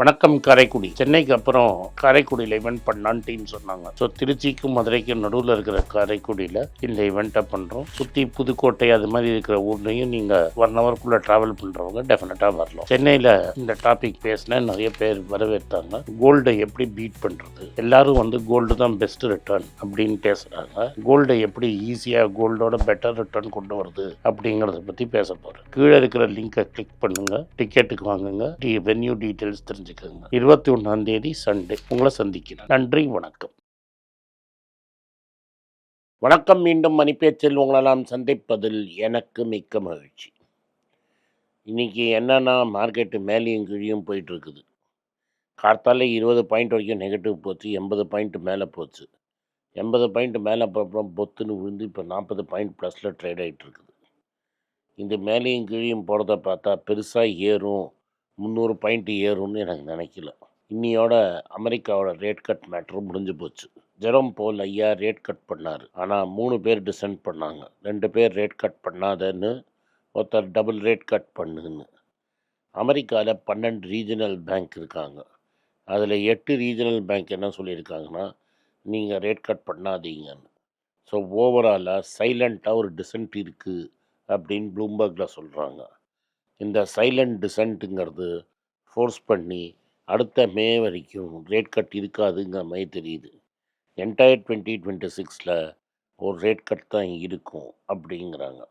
வணக்கம் காரைக்குடி. சென்னைக்கு அப்புறம் காரைக்குடியில் இவெண்ட் பண்ணலான்னு டீம் சொன்னாங்க. ஸோ திருச்சிக்கும் மதுரைக்கும் நடுவில் இருக்கிற காரைக்குடியில் இந்த இவெண்ட்டை பண்ணுறோம் சுற்றி புதுக்கோட்டை அது மாதிரி இருக்கிற ஊர்லேயும் நீங்கள் ஒன் ஹவர்க்குள்ளே ட்ராவல் பண்ணுறவங்க டெஃபினட்டாக வரலாம். சென்னையில் இந்த டாபிக் பேசின நிறைய பேர் வரவேற்றாங்க. கோல்டை எப்படி பீட் பண்ணுறது எல்லாரும் வந்து கோல்டு தான் பெஸ்ட் ரிட்டர்ன் அப்படின்னு பேசுகிறாங்க கோல்டை எப்படி ஈஸியாக கோல்டோட பெட்டர் ரிட்டர்ன் கொண்டு வருது அப்படிங்கிறத பற்றி பேச போகிறேன் கீழே இருக்கிற லிங்கை கிளிக் பண்ணுங்க. டிக்கெட்டுக்கு வாங்குங்க. வென்யூ டீட்டெயில்ஸ் தெரிஞ்சு தெரிஞ்சுக்கோங்க இருபத்தி ஒன்றாம் தேதி சண்டே. உங்களை சந்திக்கிறேன். நன்றி வணக்கம். வணக்கம். மீண்டும் மணிப்பேச்சில் உங்களெல்லாம் சந்திப்பதில் எனக்கு மிக்க மகிழ்ச்சி. இன்றைக்கி என்னென்னா மார்க்கெட்டு மேலேயும் கீழேயும் போயிட்டுருக்குது. கார்த்தால இருபது பாயிண்ட் வரைக்கும் நெகட்டிவ் போச்சு. எண்பது பாயிண்ட் மேலே போச்சு. எண்பது பாயிண்ட் மேலே அப்புறம் பொத்துன்னு விழுந்து இப்போ நாற்பது பாயிண்ட் ப்ளஸில் ட்ரேட் ஆகிட்டு இருக்குது இந்த மேலேயும் கீழேயும் போகிறத பார்த்தா பெருசாக ஏறும். முந்நூறு பாயிண்ட் ஏறும்னு எனக்கு நினைக்கல. இன்னியோட அமெரிக்காவோட ரேட் கட் மேட்ரு முடிஞ்சு போச்சு. ஜெரம் போல் ஐயா ரேட் கட் பண்ணார். ஆனால் மூணு பேர் டிசென்ட் பண்ணாங்க. ரெண்டு பேர் ரேட் கட் பண்ணாதன்னு ஒருத்தர் டபுள் ரேட் கட் பண்ணுன்னு. அமெரிக்காவில் பன்னெண்டு ரீஜனல் பேங்க் இருக்காங்க. அதில் எட்டு ரீஜனல் பேங்க் என்ன சொல்லியிருக்காங்கன்னா நீங்கள் ரேட் கட் பண்ணாதீங்கன்னு. ஸோ ஓவராலாக சைலண்ட்டாக ஒரு டிசென்ட் இருக்குது அப்படின்னு ப்ளூம்பர்கில் சொல்கிறாங்க இந்த சைலண்ட் டிசென்ட்டுங்கிறது ஃபோர்ஸ் பண்ணி அடுத்த மே வரைக்கும் ரேட் கட் இருக்காதுங்கிற மாதிரி தெரியுது. என்டையர் டுவெண்ட்டி டுவெண்ட்டி சிக்ஸில் ஒரு ரேட் கட் தான் இருக்கும் அப்படிங்கிறாங்க.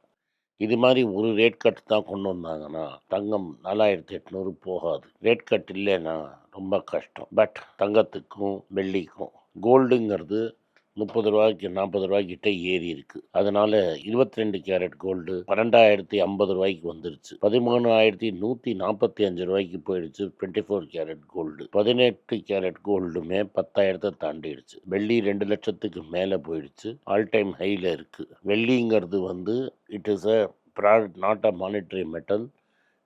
இது மாதிரி ஒரு ரேட் கட் தான் கொண்டு வந்தாங்கன்னா தங்கம் நாலாயிரத்தி எட்நூறு போகாது. ரேட் கட் இல்லைன்னா ரொம்ப கஷ்டம். பட் தங்கத்துக்கும் வெள்ளிக்கும் கோல்டுங்கிறது முப்பது ரூபாய்க்கு நாற்பது ரூபாய்க்கிட்ட ஏறி இருக்கு. அதனால இருபத்தி ரெண்டு கேரட் கோல்டு பன்னெண்டாயிரத்தி ஐம்பது ரூபாய்க்கு வந்துருச்சு. பதிமூணாயிரத்தி நூற்றி நாற்பத்தி அஞ்சு ரூபாய்க்கு போயிடுச்சு டுவெண்ட்டி ஃபோர் கேரட் கோல்டு. பதினெட்டு கேரட் கோல்டுமே பத்தாயிரத்தை தாண்டிடுச்சு. வெள்ளி ரெண்டு லட்சத்துக்கு மேலே போயிடுச்சு. ஆல் டைம் ஹையில் இருக்கு. வெள்ளிங்கிறது வந்து it is a product not a monetary metal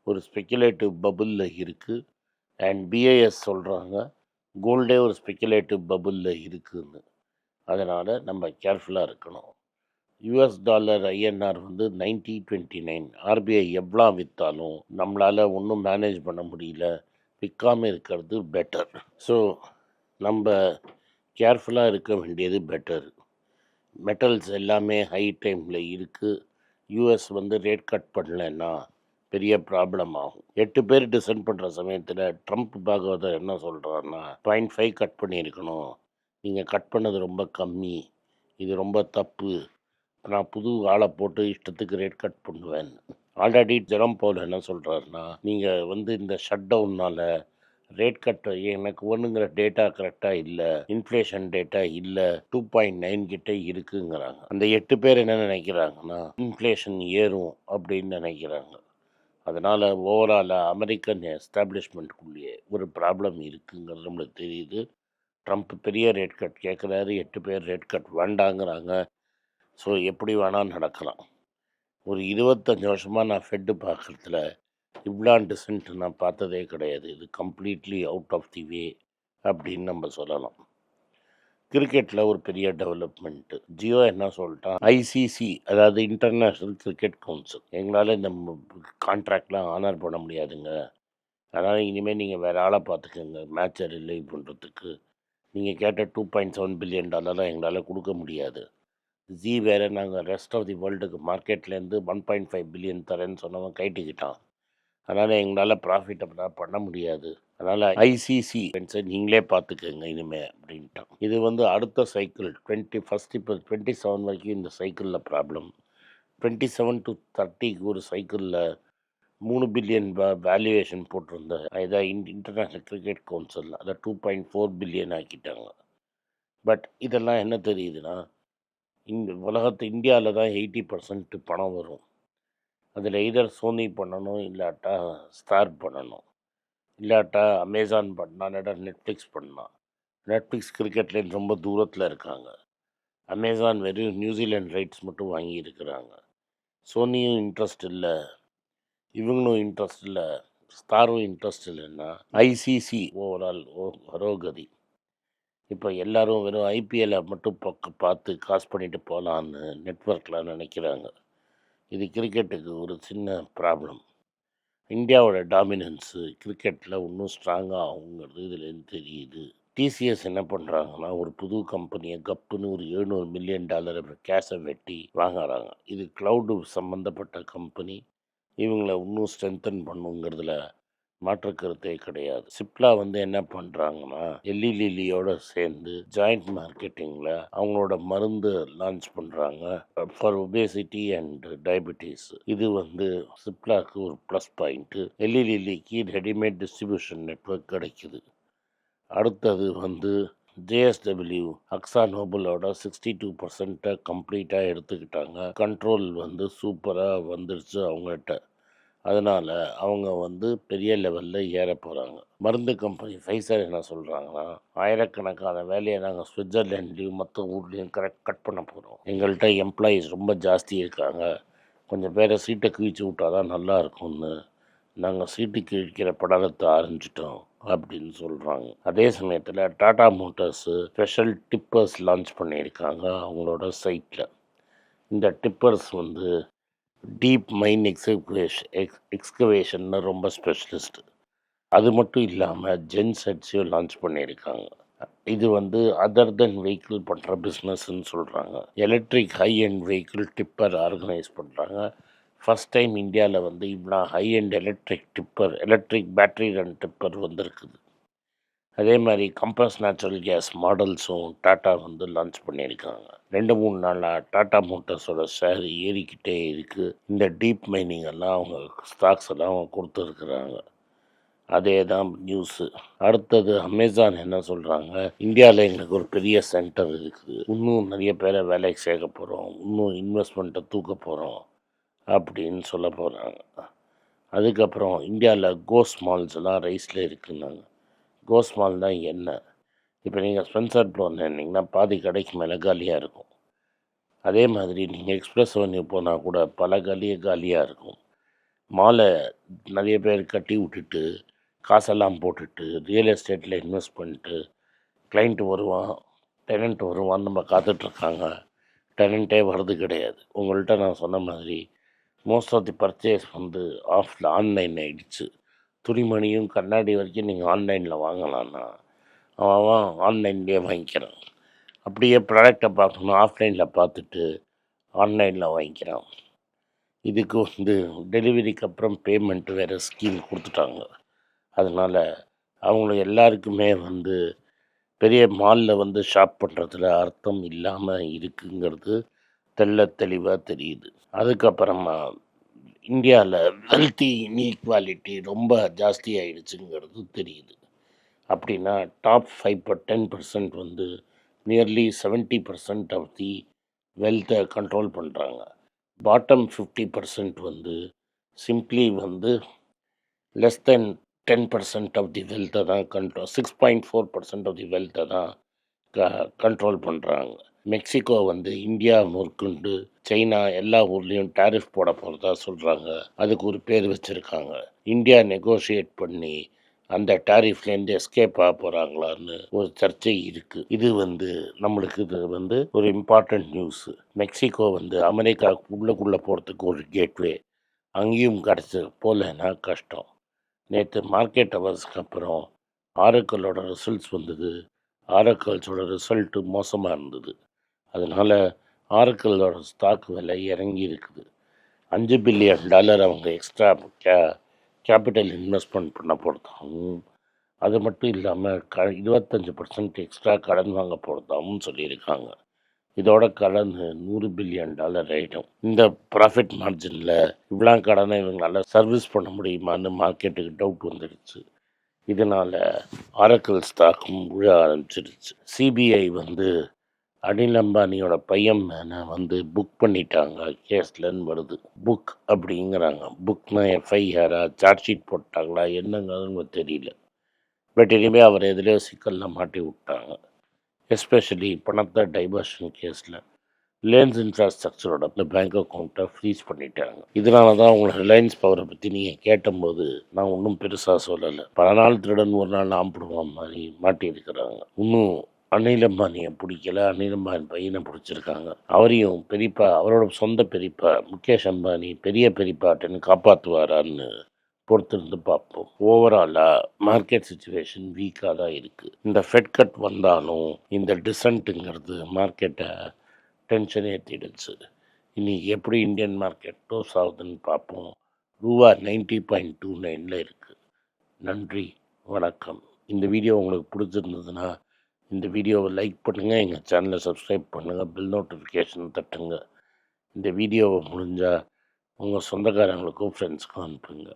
ஒரு ஸ்பெக்குலேட்டிவ் பபுளில் இருக்குது அண்ட் பிஐஎஸ் சொல்கிறாங்க கோல்டே ஒரு ஸ்பெக்குலேட்டிவ் பபுளில் இருக்குதுன்னு அதனால் நம்ம கேர்ஃபுல்லாக இருக்கணும். யூஎஸ் டாலர் ஐஎன்ஆர் வந்து நைன்டி டுவெண்ட்டி நைன் ஆர்பிஐ எவ்வளோ விற்றாலும் நம்மளால் ஒன்றும் மேனேஜ் பண்ண முடியல விற்காமல் இருக்கிறது பெட்டர் ஸோ நம்ம கேர்ஃபுல்லாக இருக்க வேண்டியது பெட்டர் மெட்டல்ஸ் எல்லாமே ஹை டைமில் இருக்குது யூஎஸ் வந்து ரேட் கட் பண்ணலைன்னா பெரிய ப்ராப்ளம் ஆகும். எட்டு பேர் டிசைன் பண்ணுற சமயத்தில் ட்ரம்ப் பாகவதர் என்ன சொல்கிறாருன்னா பாயிண்ட் ஃபைவ் கட் பண்ணியிருக்கணும். நீங்கள் கட் பண்ணது ரொம்ப கம்மி. இது ரொம்ப தப்பு. நான் புது ஆளை போட்டு இஷ்டத்துக்கு ரேட் கட் பண்ணுவேன். ஆல்ரெடி ஜெரம் பவுல் என்ன சொல்கிறாருன்னா நீங்கள் வந்து இந்த ஷட் டவுன்னால் ரேட் கட் எனக்கு ஒன்றுங்கிற டேட்டா கரெக்டாக இல்லை. இன்ஃப்ளேஷன் டேட்டா இல்லை. டூ பாயிண்ட் நைன் கிட்டே இருக்குங்கிறாங்க. அந்த எட்டு பேர் என்ன நினைக்கிறாங்கன்னா இன்ஃப்ளேஷன் ஏறும் அப்படின்னு நினைக்கிறாங்க. அதனால் ஓவராலாக அமெரிக்கன் எஸ்டாப்ளிஷ்மெண்ட்டுக்குள்ளேயே ஒரு ப்ராப்ளம் இருக்குங்கிறது நம்மளுக்கு தெரியுது. ட்ரம்ப் பெரிய ரேட் கட் கேட்குறாரு எட்டு பேர் ரேட் கட் வேண்டாங்கிறாங்க. ஸோ எப்படி வேணால் நடக்கலாம். ஒரு இருபத்தஞ்சி வருஷமாக நான் ஃபெட்டு பார்க்குறதுல இவ்வளோ டிசன்ட் நான் பார்த்ததே கிடையாது. இது completely out of the way அப்படின்னு நம்ம சொல்லலாம். கிரிக்கெட்டில் ஒரு பெரிய டெவலப்மெண்ட்டு ஜியோ என்ன சொல்லிட்டான் ஐசிசி அதாவது இன்டர்நேஷ்னல் கிரிக்கெட் கவுன்சில் எங்களால் இந்த கான்ட்ராக்ட்லாம் ஆனர் பண்ண முடியாதுங்க. அதனால் இனிமேல் நீங்கள் வேறு ஆளை பார்த்துக்கோங்க. மேட்சை ரிலே பண்ணுறதுக்கு நீங்கள் கேட்ட டூ பாயிண்ட் செவன் பில்லியன் டாலராக எங்களால் கொடுக்க முடியாது. ஜி வேறு நாங்கள் ரெஸ்ட் ஆஃப் தி வேர்ல்டுக்கு மார்க்கெட்லேருந்து ஒன் பாயிண்ட் ஃபைவ் பில்லியன் தரேன்னு சொன்னவன் கைட்டிக்கிட்டான். அதனால் எங்களால் ப்ராஃபிட் அப்படின்னா பண்ண முடியாது. அதனால் ஐசிசி நீங்களே பார்த்துக்கோங்க இனிமே அப்படின்ட்டான். இது வந்து அடுத்த சைக்கிள் டுவெண்ட்டி ஃபஸ்ட் இப்போ டுவெண்ட்டி செவன் வரைக்கும் இந்த சைக்கிளில் ப்ராப்ளம் டுவெண்ட்டி செவன் டு தேர்ட்டிக்கு ஒரு சைக்கிளில் மூணு பில்லியன் வேல்யூவேஷன் போட்டிருந்த இதான் இன் இன்டர்நேஷ்னல் கிரிக்கெட் கவுன்சில் அதை டூ பாயிண்ட் ஃபோர் பில்லியன் ஆக்கிட்டாங்க. பட் இதெல்லாம் என்ன தெரியுதுன்னா இந்த உலகத்து இந்தியாவில் தான் எயிட்டி பர்சன்ட் பணம் வரும். அதில் எதர் சோனி பண்ணணும் இல்லாட்டா ஸ்டார் பண்ணணும். இல்லாட்டா அமேசான் பண்ணலாம் இல்லாட்டா நெட்ஃப்ளிக்ஸ் பண்ணலாம் நெட்ஃப்ளிக்ஸ் கிரிக்கெட்லேருந்து ரொம்ப தூரத்தில் இருக்காங்க. அமேசான் வெறும் நியூசிலாண்ட் ரைட்ஸ் மட்டும் வாங்கியிருக்கிறாங்க சோனியும் இன்ட்ரெஸ்ட் இல்லை. இவங்களும் இன்ட்ரெஸ்ட் இல்லை. ஸ்டாரும் இன்ட்ரெஸ்ட் இல்லைன்னா ஐசிசி ஓவரால் ஓ ஹரோகதி இப்போ எல்லோரும் வெறும் ஐபிஎல்லை மட்டும் பக்க பார்த்து காசு பண்ணிட்டு போகலான்னு நெட்ஒர்க்கில் நினைக்கிறாங்க. இது கிரிக்கெட்டுக்கு ஒரு சின்ன ப்ராப்ளம் இந்தியாவோட டாமினன்ஸு கிரிக்கெட்டில் இன்னும் ஸ்ட்ராங்காக ஆகுங்கிறது இதுலேருந்து தெரியுது. டிசிஎஸ் என்ன பண்ணுறாங்கன்னா ஒரு புது கம்பெனியை கப்புன்னு ஒரு எழுநூறு மில்லியன் டாலர் கேஷை வெட்டி வாங்குறாங்க. இது க்ளவுடு சம்மந்தப்பட்ட கம்பெனி இவங்கள இன்னும் ஸ்ட்ரென்தன் பண்ணுங்கிறதுல மாற்று கருத்தே கிடையாது. சிப்லா வந்து என்ன பண்ணுறாங்கன்னா எல்லி லில்லியோட சேர்ந்து ஜாயிண்ட் மார்க்கெட்டிங்கில் அவங்களோட மருந்து லான்ச் பண்ணுறாங்க ஃபார் ஒபேசிட்டி அண்ட் டயபெட்டிஸ் இது வந்து சிப்லாக்கு ஒரு ப்ளஸ் பாயிண்ட்டு எல்லி லில்லிக்கு ரெடிமேட் டிஸ்ட்ரிபியூஷன் நெட்வொர்க் கிடைக்குது. அடுத்தது வந்து ஜேஎஸ்டபிள்யூ அக்ஸா நோபலோட சிக்ஸ்டி டூ பர்சன்ட்டை கம்ப்ளீட்டாக எடுத்துக்கிட்டாங்க. கண்ட்ரோல் வந்து சூப்பராக வந்துடுச்சு அவங்ககிட்ட அதனால் அவங்க வந்து பெரிய லெவலில் ஏற போகிறாங்க மருந்து கம்பெனி ஃபைசர் என்ன சொல்கிறாங்கன்னா ஆயிரக்கணக்கான வேலையை நாங்கள் சுவிட்சர்லேண்ட்லேயும் மற்ற ஊர்லேயும் கரெக்ட் கட் பண்ண போகிறோம் எங்கள்கிட்ட எம்ப்ளாயீஸ் ரொம்ப ஜாஸ்தி இருக்காங்க. கொஞ்சம் பேரை சீட்டை கிழிச்சு விட்டா தான் நல்லா இருக்கும்னு நாங்கள் சீட்டு கிழிக்கிற படலத்தை ஆரம்பிச்சிட்டோம். அப்படின்னு சொல்கிறாங்க அதே சமயத்தில் Tata Motors special tippers launch பண்ணியிருக்காங்க அவங்களோட சைட்டில் இந்த டிப்பர்ஸ் வந்து டீப் மைன் எக்ஸிகவேஷன் எக்ஸ் எக்ஸ்கவேஷன்னு ரொம்ப ஸ்பெஷலிஸ்ட்டு. அது மட்டும் இல்லாமல் ஜென் செட்ஸையும் லான்ச் பண்ணியிருக்காங்க. இது வந்து அதர் தென் வெஹிக்கிள் பண்ணுற பிஸ்னஸ்ன்னு சொல்கிறாங்க electric high end vehicle tipper organise பண்ணுறாங்க ஃபஸ்ட் டைம் இந்தியாவில் வந்து இவ்வளோ high end electric tipper electric battery run tipper வந்திருக்குது. அதே மாதிரி கம்ப்ரஸ் நேச்சுரல் கேஸ் மாடல்ஸும் டாட்டா வந்து லான்ச் பண்ணியிருக்காங்க. ரெண்டு மூணு நாளாக டாட்டா மோட்டார்ஸோட ஷேர் ஏறிக்கிட்டே இருக்குது இந்த டீப் மைனிங் எல்லாம் அவங்க ஸ்டாக்ஸ் எல்லாம் அவங்க கொடுத்துருக்குறாங்க. அதே தான் நியூஸு அடுத்தது அமேசான் என்ன சொல்கிறாங்க இந்தியாவில் எங்களுக்கு ஒரு பெரிய சென்டர் இருக்குது. இன்னும் நிறைய பேரை வேலைக்கு சேர்க்க போகிறோம் இன்னும் இன்வெஸ்ட்மெண்ட்டை தூக்க போகிறோம் அப்படின்னு சொல்ல போகிறாங்க அதுக்கப்புறம் இந்தியாவில் கோஸ் மால்ஸ் எல்லாம் ரைஸில் இருக்குன்னாங்க. கோஸ் மால் தான் என்ன? இப்போ நீங்கள் ஸ்பென்சர் போனீங்கன்னா பாதி கடைக்கு மேலே காலியாக இருக்கும். அதே மாதிரி நீங்கள் எக்ஸ்பிரஸ் அவென்யூ போனால் கூட பல காலியே காலியாக இருக்கும். மாலை நிறைய பேர் கட்டி விட்டுட்டு காசெல்லாம் போட்டுட்டு ரியல் எஸ்டேட்டில் இன்வெஸ்ட் பண்ணிட்டு கிளைண்ட்டு வருவான் டெனண்ட் வருவான் நம்ம காத்துட்ருக்காங்க டெனண்ட்டே வர்றது கிடையாது. உங்கள்கிட்ட நான் சொன்ன மாதிரி மோஸ்ட் ஆஃப் தி பர்ச்சேஸ் வந்து ஆஃப்ல ஆன்லைன் ஆகிடுச்சு துணிமணியும் கண்ணாடி வரைக்கும் நீங்கள் ஆன்லைனில் வாங்கலான்னா அவன் ஆன்லைன்லேயே வாங்கிக்கிறான். அப்படியே ப்ராடக்டை பார்க்கணும் ஆஃப்லைனில் பார்த்துட்டு ஆன்லைனில் வாங்கிக்கிறான். இதுக்கு வந்து டெலிவரிக்கு அப்புறம் பேமெண்ட் வேறு ஸ்கீம் கொடுத்துட்டாங்க. அதனால் அவங்களுக்கு எல்லாருக்குமே வந்து பெரிய மாலில் வந்து ஷாப் பண்ணுறதுல அர்த்தம் இல்லாமல் இருக்குங்கிறது தெள்ள தெளிவாக தெரியுது. அதுக்கப்புறமா இந்தியாவில் வெல்த்தி இன்இக்வாலிட்டி ரொம்ப ஜாஸ்தி ஆயிடுச்சுங்கிறது தெரியுது. அப்படின்னா top five per ten percent வந்து nearly seventy percent of the வெல்த்தை control பண்ணுறாங்க பாட்டம் ஃபிஃப்டி பர்சன்ட் வந்து சிம்ப்ளி வந்து less than ten percent of the வெல்த்தை தான் control six point four percent of the வெல்த்தை தான் க கண்ட்ரோல் பண்ணுறாங்க மெக்சிகோ வந்து இந்தியா முற்குண்டு சைனா எல்லா ஊர்லேயும் டேரிஃப் போட போகிறதா சொல்கிறாங்க அதுக்கு ஒரு பேர் வச்சுருக்காங்க. இந்தியா நெகோஷியேட் பண்ணி அந்த டேரிஃப்லேருந்து எஸ்கேப் ஆக போகிறாங்களான்னு ஒரு சர்ச்சை இருக்குது இது வந்து நம்மளுக்கு இது வந்து ஒரு இம்பார்ட்டண்ட் நியூஸு மெக்சிகோ வந்து அமெரிக்கா உள்ளக்குள்ளே போகிறதுக்கு ஒரு கேட்வே அங்கேயும் கிடச்சி போகலன்னா கஷ்டம். நேற்று மார்க்கெட் ஹவர்ஸ்க்கு அப்புறம் ஆரக்கலோட ரிசல்ட்ஸ் வந்தது. ஆரக்கல்ஸோட ரிசல்ட்டு மோசமாக இருந்தது. அதனால் ஆரக்கலோட ஸ்டாக் விலை இறங்கி இருக்குது. அஞ்சு பில்லியன் டாலர் அவங்க எக்ஸ்ட்ரா கே கேபிட்டல் இன்வெஸ்ட்மெண்ட் பண்ண போகிறதாகவும் அது மட்டும் இல்லாமல் க இருபத்தஞ்சி பர்சன்ட் எக்ஸ்ட்ரா கடன் வாங்க போகிறதாகவும் சொல்லியிருக்காங்க. இதோட கடன் நூறு பில்லியன் டாலர் ஆகிடும் இந்த ப்ராஃபிட் மார்ஜினில் இவ்வளோ கடனை இவங்களால சர்வீஸ் பண்ண முடியுமான்னு மார்க்கெட்டுக்கு டவுட் வந்துடுச்சு இதனால் ஆரக்கல் ஸ்டாக்கும் விழ ஆரம்பிச்சிருச்சு. சிபிஐ வந்து அனில் அம்பானியோட பையன் மேலே வந்து புக் பண்ணிட்டாங்க. கேஸ்லன்னு வருது. புக் அப்படிங்கிறாங்க. புக்னா எஃப்ஐஆரா சார்ஜ் ஷீட் போட்டாங்களா? என்னங்கிறது தெரியல. பட் இனிமேல் அவர் எதுலேயோ சிக்கலில் மாட்டி விட்டாங்க. எஸ்பெஷலி பணத்தை டைவர்ஷன் கேஸில் ரிலையன்ஸ் இன்ஃப்ராஸ்ட்ரக்சரோட பேங்க் அக்கௌண்ட்டை ஃப்ரீஸ் பண்ணிட்டாங்க. இதனால தான் உங்களை ரிலையன்ஸ் பவரை பற்றி நீங்கள் கேட்டபோது நான் ஒன்றும் பெருசாக சொல்லலை. பல நாள் திருடன் ஒரு நாள் ஆம்பிடுவான் மாதிரி மாட்டியிருக்கிறாங்க. இன்னும் அனில் அம்பானியை பிடிக்கல? அனில் என் பையனை பிடிச்சிருக்காங்க. அவரையும் பெரியப்பா அவரோட சொந்த பெரியப்பா முகேஷ் அம்பானி பெரிய பெரியப்பாட்டன்னு காப்பாற்றுவாரான்னு பொறுத்திருந்து பார்ப்போம். ஓவராலாக மார்க்கெட் சுச்சுவேஷன் வீக்காக தான் இருக்குது இந்த ஃபெட் கட் வந்தாலும் இந்த டிசன்ட்டுங்கிறது மார்க்கெட்டை டென்ஷன் ஏற்றிடுச்சு இன்றைக்கி எப்படி இந்தியன் மார்க்கெட் க்ளோஸ் ஆகுதுன்னு பார்ப்போம். ரூபா நைன்ட்டி பாயிண்ட் டூ நைனில் இருக்குது நன்றி வணக்கம். இந்த வீடியோ உங்களுக்கு பிடிச்சிருந்ததுன்னா இந்த வீடியோவை லைக் பண்ணுங்கள் எங்கள் சேனலை சப்ஸ்கிரைப் பண்ணுங்கள் பில் நோட்டிஃபிகேஷன் தட்டுங்க. இந்த வீடியோவை முடிஞ்சால் உங்கள் சொந்தக்காரங்களுக்கும் ஃப்ரெண்ட்ஸ்க்கும் அனுப்புங்க.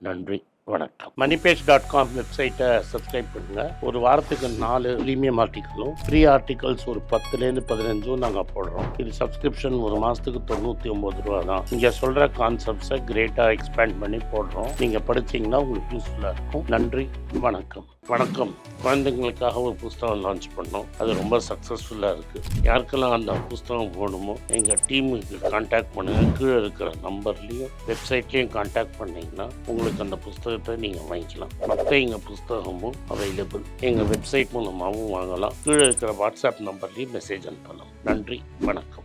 நன்றி. வணக்கம். மணிபேஜ் டாட் காம் வெப்சைட்டை சப்ஸ்கிரைப் பண்ணுங்கள் ஒரு வாரத்துக்கு நாலு ப்ரீமியம் ஆர்டிக்கலும் ஃப்ரீ ஆர்டிகல்ஸ் ஒரு பத்துலேருந்து பதினஞ்சும் நாங்கள் போடுறோம். இது சப்ஸ்கிரிப்ஷன் ஒரு மாதத்துக்கு தொண்ணூற்றி ஒம்பது ரூபா தான். இங்கே சொல்கிற கான்செப்ட்ஸை கிரேட்டாக எக்ஸ்பேண்ட் பண்ணி போடுறோம். நீங்கள் படிச்சீங்கன்னா உங்களுக்கு யூஸ்ஃபுல்லாக இருக்கும். நன்றி வணக்கம். வணக்கம். குழந்தைங்களுக்காக ஒரு புஸ்தகம் லான்ச் பண்ணோம். அது ரொம்ப சக்ஸஸ்ஃபுல்லாக இருக்குது யாருக்கெல்லாம் அந்த புஸ்தகம் போகணுமோ எங்கள் டீமுக்கு காண்டாக்ட் பண்ணுங்கள் கீழே இருக்கிற நம்பர்லேயும் வெப்சைட்லேயும் காண்டாக்ட் பண்ணிங்கன்னா உங்களுக்கு அந்த புஸ்தகம் புத்தகத்தை நீங்கள் வாங்கிக்கலாம். மற்ற எங்கள் புஸ்தகமும் அவைலபிள் எங்கள் வெப்சைட் மூலமாகவும் வாங்கலாம். கீழே இருக்கிற வாட்ஸ்அப் நம்பர்லேயும் மெசேஜ் அனுப்பலாம். நன்றி. வணக்கம்.